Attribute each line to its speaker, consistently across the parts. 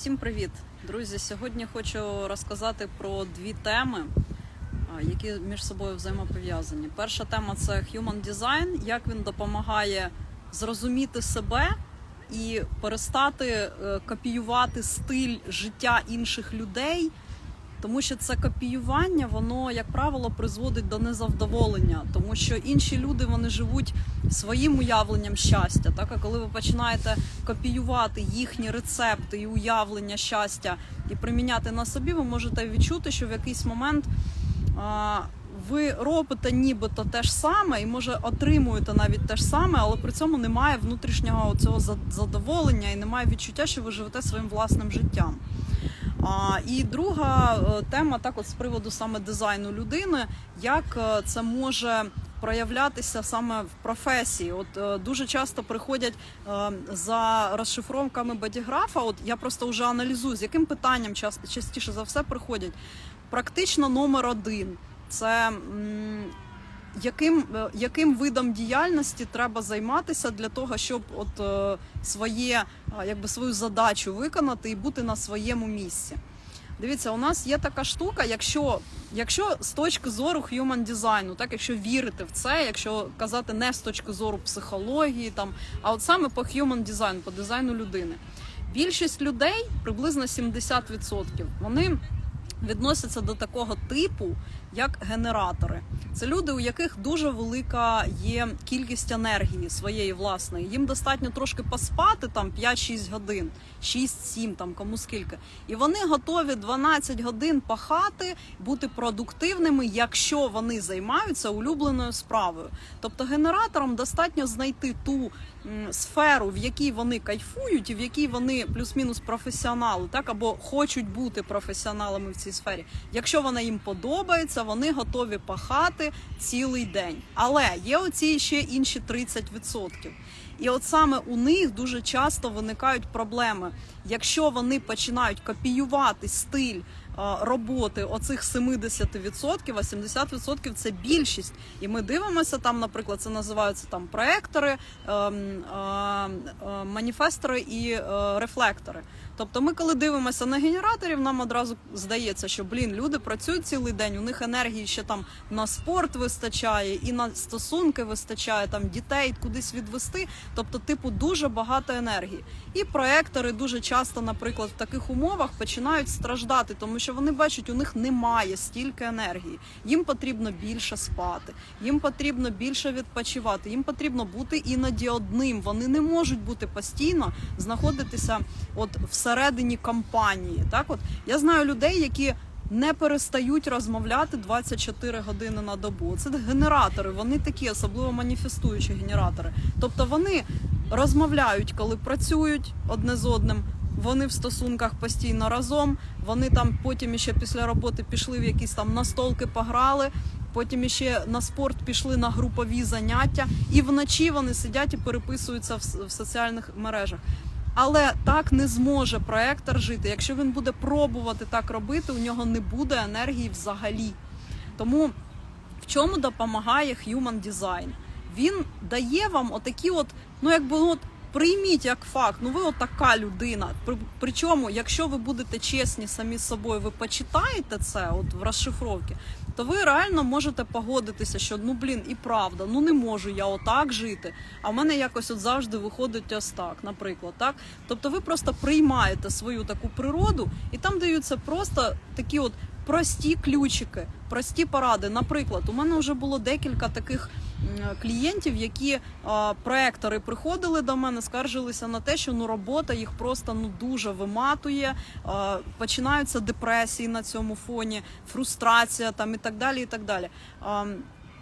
Speaker 1: Всім привіт, друзі! Сьогодні хочу розказати про дві теми, які між собою взаємопов'язані. Перша тема це Human Design, як він допомагає зрозуміти себе і перестати е, копіювати стиль життя інших людей. Тому що це копіювання, воно, як правило, призводить до незавдоволення, тому що інші люди вони живуть своїм уявленням щастя. Так, а коли ви починаєте копіювати їхні рецепти і уявлення щастя і приміняти на собі, ви можете відчути, що в якийсь момент а, ви робите нібито те ж саме, і може отримуєте навіть те ж саме, але при цьому немає внутрішнього цього задоволення і немає відчуття, що ви живете своїм власним життям. І друга е, тема так от з приводу саме дизайну людини, як е, це може проявлятися саме в професії. От е, дуже часто приходять за розшифровками бодіграфа. От я просто вже аналізую, з яким питанням часто частіше за все приходять. Практично номер один це. Яким, е, яким видом діяльності треба займатися для того, щоб от е, своє, якби свою задачу виконати і бути на своєму місці? Дивіться, у нас є така штука, якщо, якщо з точки зору human дизайну, так якщо вірити в це, якщо казати не з точки зору психології, там, а от саме по human дизайну, по дизайну людини, більшість людей, приблизно 70%, вони відносяться до такого типу, як генератори. Це люди, у яких дуже велика є кількість енергії своєї власної. Їм достатньо трошки поспати там 5-6 годин, 6-7, там кому скільки. І вони готові 12 годин пахати, бути продуктивними, якщо вони займаються улюбленою справою. Тобто генераторам достатньо знайти ту сферу, в якій вони кайфують, і в якій вони плюс-мінус професіонали, так або хочуть бути професіоналами в цій сфері. Якщо вона їм подобається, вони готові пахати цілий день. Але є оці ще інші 30%. І от саме у них дуже часто виникають проблеми. Якщо вони починають копіювати стиль роботи оцих 70%, а 70% це більшість. І ми дивимося там, наприклад, це називаються там проектори, ем, е, е, маніфестори і е, рефлектори. Тобто, ми, коли дивимося на генераторів, нам одразу здається, що блін, люди працюють цілий день. У них енергії ще там на спорт вистачає, і на стосунки вистачає там дітей кудись відвести. Тобто, типу, дуже багато енергії. І проектори дуже часто, наприклад, в таких умовах починають страждати, тому що вони бачать, у них немає стільки енергії. Їм потрібно більше спати, їм потрібно більше відпочивати, їм потрібно бути іноді одним. Вони не можуть бути постійно знаходитися от всередині компанії. Так, от я знаю людей, які не перестають розмовляти 24 години на добу. Це генератори, вони такі, особливо маніфестуючі генератори. Тобто вони розмовляють, коли працюють одне з одним. Вони в стосунках постійно разом. Вони там потім ще після роботи пішли в якісь там настолки, пограли. Потім ще на спорт пішли на групові заняття, і вночі вони сидять і переписуються в, соціальних мережах. Але так не зможе проектор жити. Якщо він буде пробувати так робити, у нього не буде енергії взагалі. Тому в чому допомагає Human Design? Він дає вам отакі, от, ну якби от. Прийміть як факт, ну ви така людина. Причому, якщо ви будете чесні самі з собою, ви почитаєте це от в розшифровці, то ви реально можете погодитися, що ну блін, і правда, ну не можу я отак жити. А в мене якось от завжди виходить ось так, наприклад, так. Тобто ви просто приймаєте свою таку природу, і там даються просто такі от прості ключики, прості поради. Наприклад, у мене вже було декілька таких клієнтів, які проектори приходили до мене, скаржилися на те, що ну робота їх просто ну дуже виматує. Починаються депресії на цьому фоні, фрустрація там і так далі. І так далі.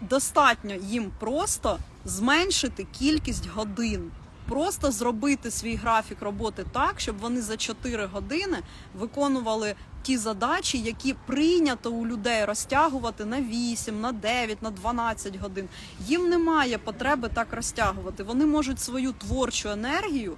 Speaker 1: Достатньо їм просто зменшити кількість годин. Просто зробити свій графік роботи так, щоб вони за 4 години виконували ті задачі, які прийнято у людей розтягувати на 8, на 9, на 12 годин. Їм немає потреби так розтягувати. Вони можуть свою творчу енергію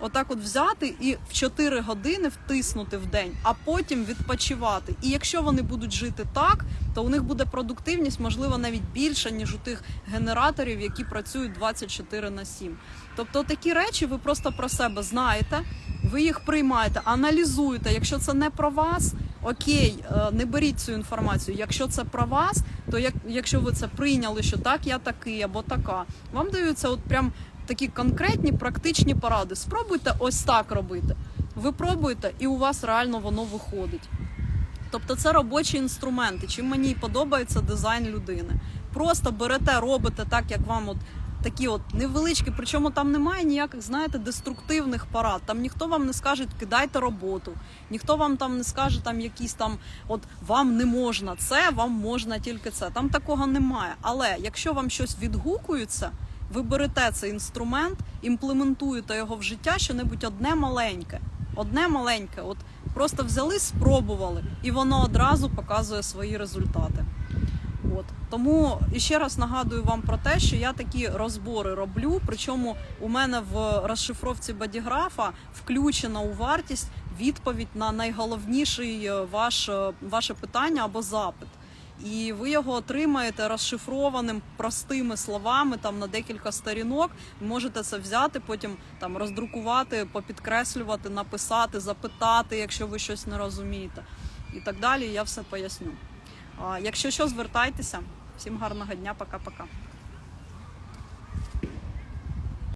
Speaker 1: отак от взяти і в 4 години втиснути в день, а потім відпочивати. І якщо вони будуть жити так, то у них буде продуктивність, можливо, навіть більша, ніж у тих генераторів, які працюють 24 на 7. Тобто такі речі ви просто про себе знаєте, ви їх приймаєте, аналізуєте. Якщо це не про вас, окей, е, не беріть цю інформацію. Якщо це про вас, то як, якщо ви це прийняли, що так, я такий або така, вам даються от прям такі конкретні практичні поради. Спробуйте ось так робити. Ви пробуєте, і у вас реально воно виходить. Тобто це робочі інструменти. Чим мені подобається дизайн людини. Просто берете, робите так, як вам от такі от невеличкі, причому там немає ніяких, знаєте, деструктивних парад. Там ніхто вам не скаже, кидайте роботу, ніхто вам там не скаже, там якісь там, от вам не можна це, вам можна тільки це. Там такого немає. Але якщо вам щось відгукується, ви берете цей інструмент, імплементуєте його в життя, що-небудь одне маленьке. Одне маленьке, от просто взяли, спробували, і воно одразу показує свої результати. От тому ще раз нагадую вам про те, що я такі розбори роблю. Причому у мене в розшифровці бодіграфа включена у вартість відповідь на найголовніший е, ваш, е, ваше питання або запит. І ви його отримаєте розшифрованим простими словами там на декілька сторінок. Можете це взяти, потім там роздрукувати, попідкреслювати, написати, запитати, якщо ви щось не розумієте, і так далі. Я все поясню. Якщо що, звертайтеся. Всім гарного дня, пока-пока.